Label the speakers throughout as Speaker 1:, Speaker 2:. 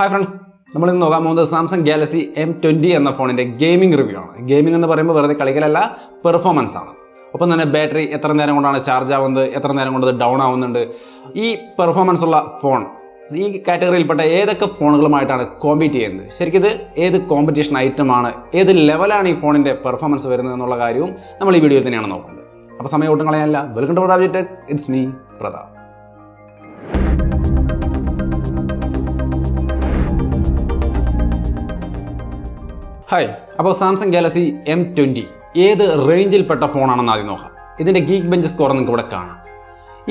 Speaker 1: Hi friends നമ്മൾ ഇന്ന് നോക്കാൻ പോകുന്നത് സാംസങ് ഗാലക്സി എം ട്വന്റി എന്ന ഫോണിന്റെ ഗെയിമിംഗ് റിവ്യൂ ആണ്. ഗെയിമിംഗ് എന്ന് പറയുമ്പോൾ വെറുതെ കളിക്കലല്ല പെർഫോമൻസ് ആണ്. ഒപ്പം തന്നെ ബാറ്ററി എത്ര നേരം കൊണ്ടാണ് ചാർജ് ആവുന്നത് എത്ര നേരം കൊണ്ട് ഡൗൺ ആവുന്നുണ്ട്. ഈ പെർഫോമൻസ് ഉള്ള ഫോൺ ഈ കാറ്റഗറിയിൽപ്പെട്ട ഏതൊക്കെ ഫോണുകളുമായിട്ടാണ് കോമ്പീറ്റ് ചെയ്യുന്നത്? ശരിക്കും ഇത് ഏത് കോമ്പറ്റീഷൻ ഐറ്റമാണ് ഏത് ലെവലാണ് ഈ ഫോണിന്റെ പെർഫോമൻസ് വരുന്നത് എന്നുള്ള കാര്യവും നമ്മൾ ഈ വീഡിയോയിൽ തന്നെയാണ് നോക്കുന്നത്. അപ്പോൾ സമയം ഒട്ടും കളയാനല്ല. Welcome to Pratap tech it's me Pratap hi അപ്പോൾ സാംസങ് ഗാലക്സി എം ട്വന്റി ഏത് റേഞ്ചിൽപ്പെട്ട ഫോണാണെന്ന് ആദ്യം നോക്കാം. ഇതിന്റെ ഗീക്ക് ബെഞ്ച് സ്കോർ നിങ്ങൾക്ക് ഇവിടെ കാണാം.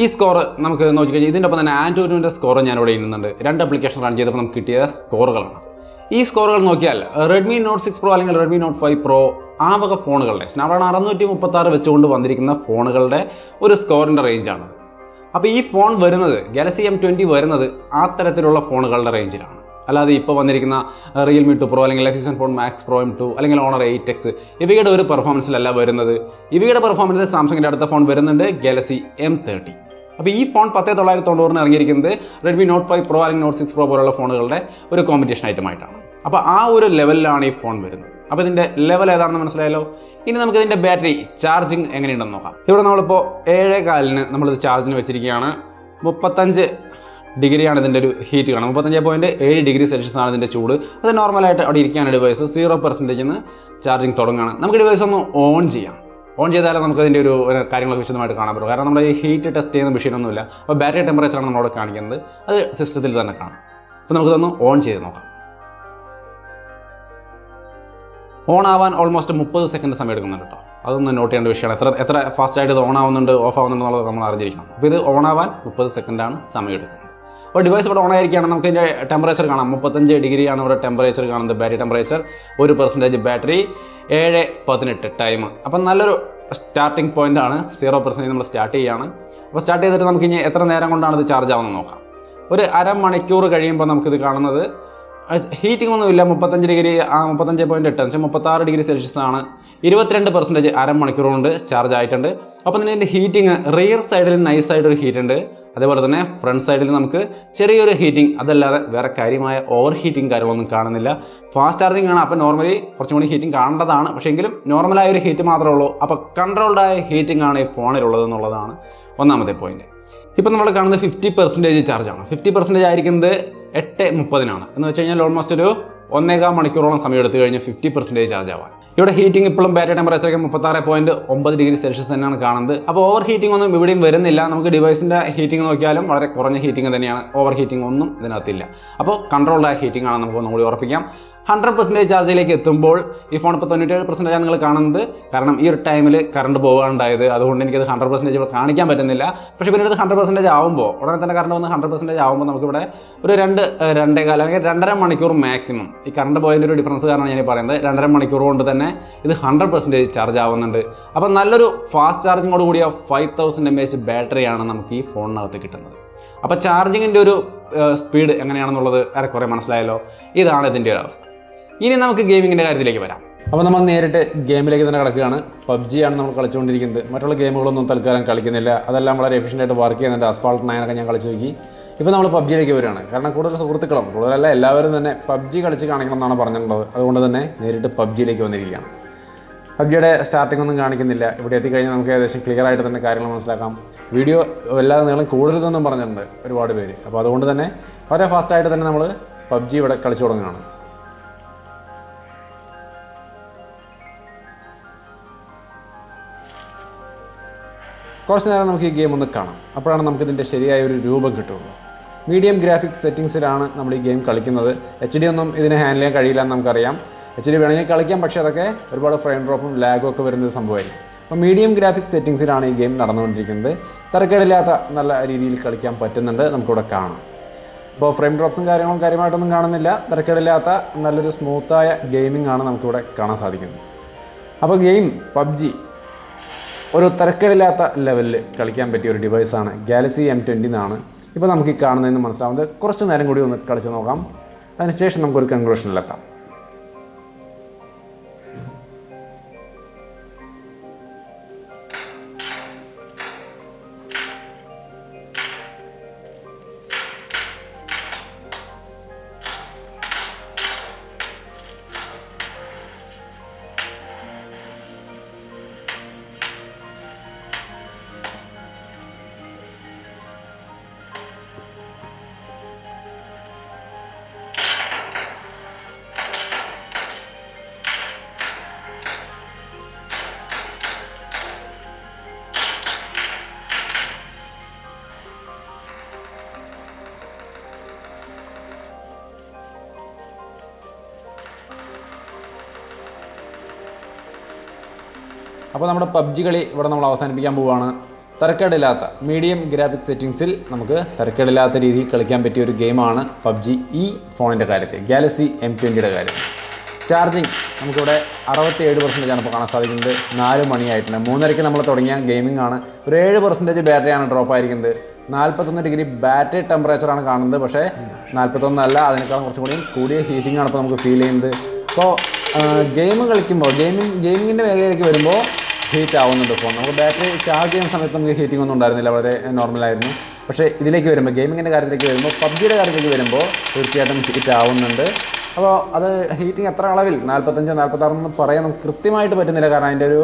Speaker 1: ഈ സ്കോർ നമുക്ക് നോക്കിക്കഴിഞ്ഞാൽ ഇതിന്റെ ഒപ്പം തന്നെ ആൻഡ്രോയിഡിന്റെ സ്കോർ ഞാൻ ഇവിടെ ഇടുന്നുണ്ട്. രണ്ട് ആപ്ലിക്കേഷൻ റൺ ചെയ്തപ്പോൾ നമുക്ക് കിട്ടിയ സ്കോറുകളാണ് ഈ സ്കോറുകൾ നോക്കിയാൽ റെഡ്മി നോട്ട് സിക്സ് പ്രോ അല്ലെങ്കിൽ റെഡ്മി നോട്ട് ഫൈവ് പ്രോ ആ വക ഫോണുകളുടെ സ്നാപ്ഡ്രാഗൺ അറുന്നൂറ്റി മുപ്പത്തി ആറ് വെച്ചുകൊണ്ട് വന്നിരിക്കുന്ന ഫോണുകളുടെ ഒരു സ്കോറിന്റെ റേഞ്ചാണ് അപ്പോൾ ഈ ഫോൺ വരുന്നത് ഗാലക്സി എം ട്വന്റി വരുന്നത് ആ തരത്തിലുള്ള ഫോണുകളുടെ റേഞ്ചിലാണ് അല്ലാതെ ഇപ്പോൾ വന്നിരിക്കുന്ന റിയൽമി ടു പ്രോ അല്ലെങ്കിൽ Zenfone Max Pro M two അല്ലെങ്കിൽ ഓണർ എയ്റ്റ് എക്സ് ഇവയുടെ ഒരു പെർഫോമൻസിലല്ല വരുന്നത്. ഇവയുടെ പെർഫോമൻസ് സാംസങ്ങിന്റെ അടുത്ത ഫോൺ വരുന്നുണ്ട് ഗാലക്സി എം തേർട്ടി അപ്പോൾ ഈ ഫോൺ പത്തേ തൊള്ളായിരത്തി തൊണ്ണൂറിന് ഇറങ്ങിയിരിക്കുന്നത് റെഡ്മി നോട്ട് ഫൈവ് പ്രോ അല്ലെങ്കിൽ നോട്ട് സിക്സ് പ്രോ പോലുള്ള ഫോണുകളുടെ ഒരു കോമ്പറ്റീഷൻ ഐറ്റമായിട്ടാണ് അപ്പോൾ ആ ഒരു ലെവലിലാണ് ഈ ഫോൺ വരുന്നത്. അപ്പോൾ ഇതിന്റെ ലെവൽ ഏതാണെന്ന് മനസ്സിലായല്ലോ? ഇനി നമുക്ക് ഇതിന്റെ ബാറ്ററി ചാർജിങ് എങ്ങനെയുണ്ടെന്ന് നോക്കാം. ഇവിടെ നമ്മളിപ്പോൾ ഏഴേ കാലിന് നമ്മളിത് ചാർജിന് വെച്ചിരിക്കുകയാണ്. മുപ്പത്തഞ്ച് ഡിഗ്രിയാണ് ഇതിന്റെ ഒരു ഹീറ്റ് കാണുന്നത് മുപ്പത്തഞ്ച് പോയിന്റ് ഏഴ് ഡിഗ്രി സെൽഷ്യസ് ആണ് ഇതിന്റെ ചൂട്. അത് നോർമലായിട്ട് അവിടെ ഇരിക്കാനൊരു ഡിവൈസ് സീറോ പെർസെന്റേജിൽ നിന്ന് ചാർജിങ് തുടങ്ങുകയാണ്. നമുക്ക് ഡിവൈസ് ഒന്ന് ഓൺ ചെയ്യാം. ഓൺ ചെയ്താലേ നമുക്ക് അതിന്റെ ഒരു കാര്യങ്ങളൊക്കെ വിശദമായിട്ട് കാണാൻ പറ്റും കാരണം നമ്മുടെ ഈ ഹീറ്റ് ടെസ്റ്റ് ചെയ്യുന്ന മെഷീനൊന്നുമില്ല അപ്പോൾ ബാറ്ററി ടെമ്പറേച്ചറാണ് നമ്മളോട് കാണിക്കുന്നത്. അത് സിസ്റ്റത്തിൽ തന്നെ കാണാം. അപ്പോൾ നമുക്കിതൊന്ന് ഓൺ ചെയ്ത് നോക്കാം. ഓൺ ആവാൻ ഓൾമോസ്റ്റ് മുപ്പത് സെക്കൻഡ് സമയം എടുക്കുന്നുണ്ട് കേട്ടോ. അതൊന്ന് നോട്ട് ചെയ്യേണ്ട വിഷയമാണ്. എത്ര എത്ര ഫാസ്റ്റായിട്ട് ഇത് ഓൺ ആവുന്നുണ്ട് ഓഫ് ആവുന്നുണ്ട് എന്നുള്ളത് നമ്മൾ അറിഞ്ഞിരിക്കണം. അപ്പോൾ ഇത് ഓൺ ആവാൻ മുപ്പത് സെക്കൻഡാണ് സമയം എടുക്കുന്നത്. അപ്പോൾ ഡിവൈസ് ഇവിടെ ഓൺ ആയിരിക്കുകയാണ് നമുക്ക് ഇതിന്റെ ടെമ്പറേച്ചർ കാണാം. മുപ്പത്തഞ്ച് ഡിഗ്രിയാണ് ഇവിടെ ടെമ്പറേച്ചർ കാണുന്നത്. ബാറ്ററി ടെമ്പറേച്ചർ ഒരു പെർസെന്റേജ് ബാറ്ററി ഏഴ് പതിനെട്ട് ടൈം അപ്പം നല്ലൊരു സ്റ്റാർട്ടിംഗ് പോയിന്റ് ആണ്. സീറോ പെർസെന്റേജ് നമ്മൾ സ്റ്റാർട്ട് ചെയ്യുകയാണ് അപ്പോൾ സ്റ്റാർട്ട് ചെയ്തിട്ട് നമുക്ക് ഇനി എത്ര നേരം കൊണ്ടാണ് ഇത് ചാർജ് ആവുന്നത് നോക്കാം. ഒരു അരമണിക്കൂർ കഴിയുമ്പോൾ നമുക്കിത് കാണുന്നത്. ഹീറ്റിംഗ് ഒന്നുമില്ല മുപ്പത്തഞ്ച് ഡിഗ്രി ആ മുപ്പത്തഞ്ച് പോയിന്റ് എട്ട്. വെച്ചാൽ മുപ്പത്താറ് ഡിഗ്രി സെൽഷ്യസ് ആണ്. ഇരുപത്തിരണ്ട് പെർസെന്റേജ് അരമണിക്കൂർ കൊണ്ട് ചാർജ് ആയിട്ടുണ്ട്. അപ്പോൾ ഇതിന്റെ ഹീറ്റിംഗ് റിയർ സൈഡിൽ നൈസായിട്ടൊരു ഹീറ്റ് ഉണ്ട്. അതേപോലെ തന്നെ ഫ്രണ്ട് സൈഡിൽ നമുക്ക് ചെറിയൊരു ഹീറ്റിംഗ് അതല്ലാതെ വേറെ കാര്യമായ ഓവർ ഹീറ്റിംഗ് കാര്യങ്ങളൊന്നും കാണുന്നില്ല. ഫാസ്റ്റ് ചാർജിങ് ആണ്. അപ്പോൾ നോർമലി കുറച്ചും കൂടി ഹീറ്റിംഗ് കാണേണ്ടതാണ്. പക്ഷേ എങ്കിലും നോർമലായ ഒരു ഹീറ്റ് മാത്രമേ ഉള്ളൂ. അപ്പോൾ കൺട്രോൾഡായ ഹീറ്റിംഗ് ആണ് ഈ ഫോണിലുള്ളത് എന്നുള്ളതാണ് ഒന്നാമത്തെ പോയിന്റ് ഇപ്പം നമ്മൾ കാണുന്നത് ഫിഫ്റ്റി പെർസെന്റേജ് ചാർജാണ് ഫിഫ്റ്റി പെർസെന്റേജ് ആയിരിക്കുന്നത് എട്ട് മുപ്പതിനാണ്. എന്ന് വെച്ച് കഴിഞ്ഞാൽ ഓൾമോസ്റ്റ് ഒരു ഒന്നേകാൽ മണിക്കൂറോളം സമയം എടുത്തു കഴിഞ്ഞാൽ ഫിഫ്റ്റി പെർസെന്റേജ് ചാർജ് ആവാൻ. ഇവിടെ ഹീറ്റിംഗ് ഇപ്പോഴും ബാറ്ററി ടെമ്പറേച്ചറൊക്കെ മുപ്പത്താറ് പോയിന്റ് ഒമ്പത് ഡിഗ്രി സെൽഷ്യസ് തന്നെയാണ് കാണുന്നത്. അപ്പോൾ ഓവർ ഹീറ്റിംഗ് ഒന്നും ഇവിടെയും വരുന്നില്ല. നമുക്ക് ഡിവൈസിന്റെ ഹീറ്റിംഗ് നോക്കിയാലും വളരെ കുറഞ്ഞ ഹീറ്റിംഗ് തന്നെയാണ്. ഓവർ ഹീറ്റിംഗ് ഒന്നും ഇതിനകത്തില്ല. അപ്പോൾ കൺട്രോൾഡ് ഹീറ്റിംഗ് ആണ് നമുക്ക് ഒന്നുകൂടി ഉറപ്പിക്കാം. ഹൺഡ്രഡ് പെർസെന്റേജ് ചാർജിലേക്ക് എത്തുമ്പോൾ ഈ ഫോൺ ഇപ്പോൾ തൊണ്ണൂറ്റേഴ് ആണ് നിങ്ങൾ കാണുന്നത്. കാരണം ഈ ഒരു ടൈമിൽ കറണ്ട് പോകാണ്ടായത് അതുകൊണ്ട് എനിക്കത് ഹൺഡ്രഡ് പെർസെന്റേജ് ഇവിടെ കാണിക്കാൻ പറ്റുന്നില്ല. പക്ഷേ പിന്നീട് ഹൺഡ്രഡ് പെർസെന്റേജ് ആകുമ്പോൾ ഉടനെ തന്നെ കറണ്ട് വന്ന് ഹൺഡ്രഡ് പെർസെന്റേജ് ആകുമ്പോൾ നമുക്കിവിടെ ഒരു രണ്ട് രണ്ടേ കാലം അല്ലെങ്കിൽ രണ്ടര മണിക്കൂർ മാക്സിമം ഈ കറണ്ട് പോയതിന്റെ ഒരു ഡിഫറൻസ് കാരണം ഞാൻ പറയുന്നത്. രണ്ടര മണിക്കൂർ കൊണ്ട് തന്നെ ഇത് ഹൺഡ്രഡ് പെർസെന്റേജ് ചാർജ് ആവുന്നുണ്ട്. അപ്പോൾ നല്ലൊരു ഫാസ്റ്റ് ചാർജിങ്ങോട് കൂടിയ ഫൈവ് തൗസൻഡ് എം എച്ച് ബാറ്ററിയാണ് നമുക്ക് ഈ ഫോണിനകത്ത് കിട്ടുന്നത്. അപ്പോൾ ചാർജിങ്ങിന്റെ ഒരു സ്പീഡ് എങ്ങനെയാണെന്നുള്ളത് ഏറെക്കുറെ മനസ്സിലായല്ലോ. ഇതാണ് ഇതിന്റെ ഒരു അവസ്ഥ. ഇനി നമുക്ക് ഗെയിമിങ്ങിന്റെ കാര്യത്തിലേക്ക് വരാം. അപ്പോൾ നമ്മൾ നേരിട്ട് ഗെയിമിലേക്ക് തന്നെ കിടക്കുകയാണ്. പബ്ജി ആണ് നമ്മൾ കളിച്ചുകൊണ്ടിരിക്കുന്നത്. മറ്റുള്ള ഗെയിമുകളൊന്നും തൽക്കാലം കളിക്കുന്നില്ല. അതെല്ലാം വളരെ എഫിഷ്യന്റായിട്ട് വർക്ക് ചെയ്യുന്നുണ്ട്. അസ്ഫാൾട്ട് നയനൊക്കെ ഞാൻ കളിച്ചു നോക്കി. ഇപ്പോൾ നമ്മൾ പബ്ജിയിലേക്ക് വരികയാണ്. കാരണം കൂടുതൽ സുഹൃത്തുക്കളും കൂടുതലല്ല എല്ലാവരും തന്നെ പബ്ജി കളിച്ച് കാണിക്കണം എന്നാണ് പറഞ്ഞിട്ടുള്ളത്. അതുകൊണ്ട് തന്നെ നേരിട്ട് പബ്ജിയിലേക്ക് വന്നിരിക്കുകയാണ്. പബ്ജിയുടെ സ്റ്റാർട്ടിംഗ് ഒന്നും കാണിക്കുന്നില്ല. ഇവിടെ എത്തിക്കഴിഞ്ഞാൽ നമുക്ക് ഏകദേശം ക്ലിയർ ആയിട്ട് തന്നെ കാര്യങ്ങൾ മനസ്സിലാക്കാം. വീഡിയോ എല്ലാ നീളം കൂടുതലൊന്നും പറഞ്ഞിട്ടുണ്ട് ഒരുപാട് പേര്. അപ്പോൾ അതുകൊണ്ട് തന്നെ വളരെ ഫാസ്റ്റായിട്ട് തന്നെ നമ്മൾ പബ്ജി ഇവിടെ കളിച്ചു തുടങ്ങുകയാണ്. കുറച്ച് നേരം നമുക്ക് ഈ ഗെയിം ഒന്ന് കാണാം. അപ്പോഴാണ് നമുക്ക് ഇതിന്റെ ശരിയായ ഒരു രൂപം കിട്ടുള്ളൂ. മീഡിയം ഗ്രാഫിക്സ് സെറ്റിങ്സിലാണ് നമ്മൾ ഈ ഗെയിം കളിക്കുന്നത്. എച്ച് ഡി ഒന്നും ഇതിനെ ഹാൻഡിൽ ചെയ്യാൻ കഴിയില്ല എന്ന് നമുക്കറിയാം. എച്ച് ഡി വേണമെങ്കിൽ കളിക്കാം പക്ഷേ അതൊക്കെ ഒരുപാട് ഫ്രെയിം ഡ്രോപ്പും ലാഗും ഒക്കെ വരുന്ന സംഭവമായിരിക്കും. അപ്പോൾ മീഡിയം ഗ്രാഫിക്സ് സെറ്റിങ്സിലാണ് ഈ ഗെയിം നടന്നുകൊണ്ടിരിക്കുന്നത്. തരക്കേടില്ലാത്ത നല്ല രീതിയിൽ കളിക്കാൻ പറ്റുന്നുണ്ട്. നമുക്കിവിടെ കാണാം. അപ്പോൾ ഫ്രെയിം ഡ്രോപ്സും കാര്യങ്ങളും കാര്യമായിട്ടൊന്നും കാണുന്നില്ല. തിരക്കേടില്ലാത്ത നല്ലൊരു സ്മൂത്തായ ഗെയിമിംഗ് ആണ് നമുക്കിവിടെ കാണാൻ സാധിക്കുന്നത്. അപ്പോൾ ഗെയിം പബ്ജി ഒരു തിരക്കേടില്ലാത്ത ലെവലിൽ കളിക്കാൻ പറ്റിയ ഒരു ഡിവൈസാണ് ഗാലക്സി എം ട്വന്റി എന്നാണ്. ഇപ്പോൾ നമുക്ക് ഈ കാണുന്നതെന്ന് മനസ്സിലാവുന്നത്. കുറച്ച് നേരം കൂടി ഒന്ന് കളിച്ച് നോക്കാം. അതിനുശേഷം നമുക്കൊരു കൺക്ലൂഷനിലെത്താം അപ്പോൾ നമ്മുടെ പബ്ജി കളി ഇവിടെ നമ്മൾ അവസാനിപ്പിക്കാൻ പോവുകയാണ് തരക്കേടില്ലാത്ത മീഡിയം ഗ്രാഫിക് സെറ്റിങ്സിൽ നമുക്ക് തരക്കേടില്ലാത്ത രീതിയിൽ കളിക്കാൻ പറ്റിയ ഒരു ഗെയിമാണ് പബ്ജി ഈ ഫോണിന്റെ കാര്യത്തിൽ ഗാലക്സി എം ട്വന്റിയുടെ കാര്യം. ചാർജിങ് നമുക്കിവിടെ അറുപത്തി ഏഴ് ആണ് ഇപ്പോൾ കാണാൻ സാധിക്കുന്നത്. നാല് മണിയായിട്ടുണ്ട്. മൂന്നരയ്ക്ക് നമ്മൾ തുടങ്ങിയ ഗെയിമിംഗ് ആണ്. ഒരു ഏഴ് പെർസെന്റേജ് ബാറ്ററിയാണ് ഡ്രോപ്പ് ആയിരിക്കുന്നത്. നാൽപ്പത്തൊന്ന് ഡിഗ്രി ബാറ്ററി ടെമ്പറേച്ചറാണ് കാണുന്നത്. പക്ഷേ നാൽപ്പത്തൊന്നല്ല അതിനേക്കാളും കുറച്ചും കൂടി കൂടിയ ഹീറ്റിംഗ് ആണ് ഇപ്പോൾ നമുക്ക് ഫീൽ ചെയ്യുന്നത്. അപ്പോൾ ഗെയിം കളിക്കുമ്പോൾ ഗെയിമിംഗ് ഗെയിമിങ്ങിന്റെ മേഖലയിലേക്ക് വരുമ്പോൾ ഹീറ്റ് ആവുന്നുണ്ട് ഫോൺ നമുക്ക് ബാറ്ററി ചാർജ് ചെയ്യുന്ന സമയത്ത് നമുക്ക് ഹീറ്റിംഗ് ഒന്നും ഉണ്ടായിരുന്നില്ല വളരെ നോർമലായിരുന്നു പക്ഷേ ഇതിലേക്ക് വരുമ്പോൾ ഗെയിമിങ്ങിന്റെ കാര്യത്തിലേക്ക് വരുമ്പോൾ പബ്ജിയുടെ കാര്യത്തിലേക്ക് വരുമ്പോൾ തീർച്ചയായിട്ടും ഹീറ്റ് ആവുന്നുണ്ട്. അപ്പോൾ അത് ഹീറ്റിംഗ് എത്ര അളവിൽ? നാൽപ്പത്തഞ്ച് നാൽപ്പത്താറെന്ന് പറയാൻ നമുക്ക് കൃത്യമായിട്ട് പറ്റുന്നില്ല. കാരണം അതിന്റെ ഒരു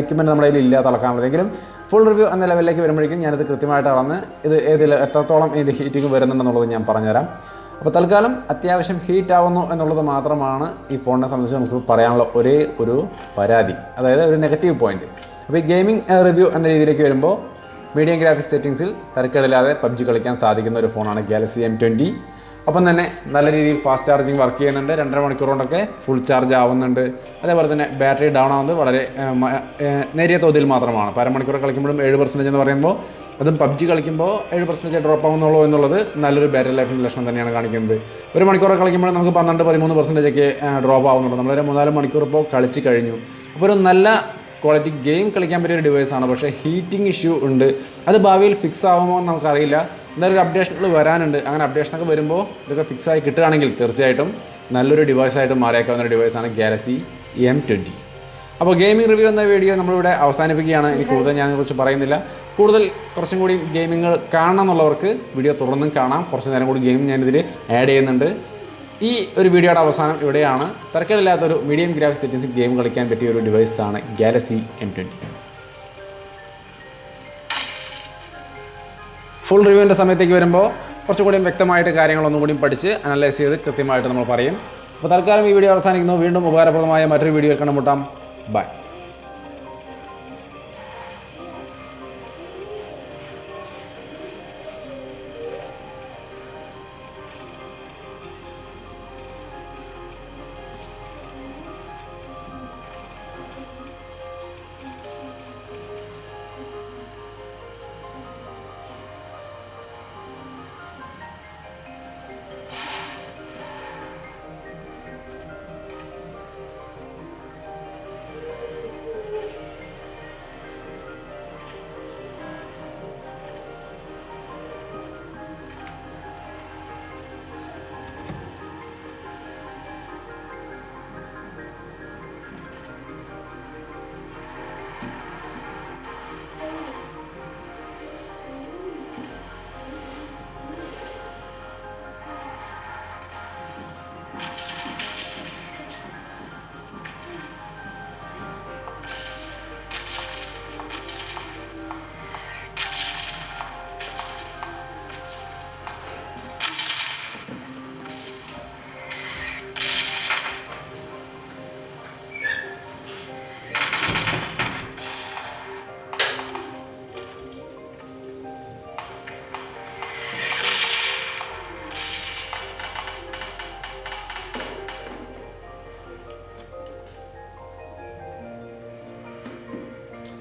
Speaker 1: എക്യുപ്മെന്റ് നമ്മുടെ കയ്യിൽ ഇല്ല തളക്കാനുള്ളത് എങ്കിലും ഫുൾ റിവ്യൂ എന്ന ലെവലിലേക്ക് വരുമ്പോഴേക്കും ഞാനിത് കൃത്യമായിട്ട് അളന്ന് ഇത് ഏതിൽ എത്രത്തോളം ഇതിന്റെ ഹീറ്റിംഗ് വരുന്നുണ്ടെന്നുള്ളത് ഞാൻ പറഞ്ഞുതരാം. അപ്പോൾ തൽക്കാലം അത്യാവശ്യം ഹീറ്റ് ആവുന്നു എന്നുള്ളത് മാത്രമാണ് ഈ ഫോണിനെ സംബന്ധിച്ച് നമുക്ക് പറയാനുള്ള ഒരേ ഒരു പരാതി അതായത് ഒരു നെഗറ്റീവ് പോയിന്റ് അപ്പോൾ ഈ ഗെയിമിംഗ് റിവ്യൂ എന്ന രീതിയിലേക്ക് വരുമ്പോൾ മീഡിയം ഗ്രാഫിക്സ് സെറ്റിങ്സിൽ തരക്കേടില്ലാതെ പബ്ജി കളിക്കാൻ സാധിക്കുന്ന ഒരു ഫോണാണ് ഗാലക്സി എം ട്വന്റി ഒപ്പം തന്നെ നല്ല രീതിയിൽ ഫാസ്റ്റ് ചാർജിങ് വർക്ക് ചെയ്യുന്നുണ്ട്. രണ്ടര മണിക്കൂർ കൊണ്ടൊക്കെ ഫുൾ ചാർജ് ആവുന്നുണ്ട്. അതേപോലെ തന്നെ ബാറ്ററി ഡൗൺ ആവുന്നത് വളരെ നേരിയ തോതിൽ മാത്രമാണ്. അപ്പോൾ അരമണിക്കൂർ കളിക്കുമ്പോഴും ഏഴ് പെർസെന്റേജ് എന്ന് പറയുമ്പോൾ അതും പബ്ജി കളിക്കുമ്പോൾ ഏഴ് പെർസെന്റേജ് ഡ്രോപ്പ് ആവുന്നുള്ളൂ എന്നുള്ളത് നല്ലൊരു ബാറ്ററി ലൈഫിന്റെ ലക്ഷണം തന്നെയാണ് കാണിക്കുന്നത്. ഒരു മണിക്കൂർ കളിക്കുമ്പോൾ നമുക്ക് പന്ത്രണ്ട് പതിമൂന്ന് പെർസെന്റേജ് ഒക്കെ ഡ്രോപ്പ് ആവുന്നുള്ളൂ നമ്മളൊരു മൂന്നാൽ മണിക്കൂർ ഇപ്പോൾ കളിച്ച് കഴിഞ്ഞു. അപ്പോൾ ഒരു നല്ല ക്വാളിറ്റി ഗെയിം കളിക്കാൻ പറ്റിയ ഒരു ഡിവൈസാണ് പക്ഷേ ഹീറ്റിംഗ് ഇഷ്യൂ ഉണ്ട്. അത് ഭാവിയിൽ ഫിക്സ് ആവുമോ എന്ന് നമുക്കറിയില്ല. എന്നാലും ഒരു അപ്ഡേഷനുകൾ വരാനുണ്ട്. അങ്ങനെ അപ്ഡേഷനൊക്കെ വരുമ്പോൾ ഇതൊക്കെ ഫിക്സ് ആയി കിട്ടുകയാണെങ്കിൽ തീർച്ചയായിട്ടും നല്ലൊരു ഡിവൈസായിട്ട് മാറിയേക്കാവുന്ന ഒരു ഡിവൈസാണ് ഗാലക്സി എം ട്വന്റി അപ്പോൾ ഗെയിമിംഗ് റിവ്യൂ എന്ന വീഡിയോ നമ്മളിവിടെ അവസാനിപ്പിക്കുകയാണ്. എനിക്ക് കൂടുതൽ ഞാൻ കുറിച്ച് പറയുന്നില്ല. കൂടുതൽ കുറച്ചും കൂടി ഗെയിമിങ്ങൾ കാണണം എന്നുള്ളവർക്ക് വീഡിയോ തുടർന്നും കാണാം. കുറച്ച് നേരം കൂടി ഗെയിം ഞാനിതിൽ ആഡ് ചെയ്യുന്നുണ്ട്. ഈ ഒരു വീഡിയോയുടെ അവസാനം ഇവിടെയാണ്. തിരക്കേടില്ലാത്തൊരു മീഡിയം ഗ്രാഫിക്സ് സെറ്റിങ്സിൽ ഗെയിം കളിക്കാൻ പറ്റിയ ഒരു ഡിവൈസാണ് ഗാലക്സി എം ട്വന്റി ഫുൾ റിവ്യൂവിന്റെ സമയത്തേക്ക് വരുമ്പോൾ കുറച്ചുകൂടി വ്യക്തമായിട്ട് കാര്യങ്ങളൊന്നും കൂടി പഠിച്ച് അനലൈസ് ചെയ്ത് കൃത്യമായിട്ട് നമ്മൾ പറയും. അപ്പോൾ തൽക്കാലം ഈ വീഡിയോ അവസാനിക്കുന്നു. വീണ്ടും ഉപകാരപ്രദമായ മറ്റൊരു വീഡിയോയിൽ കണ്ടുമുട്ടാം. Bye.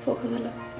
Speaker 2: 我喝了。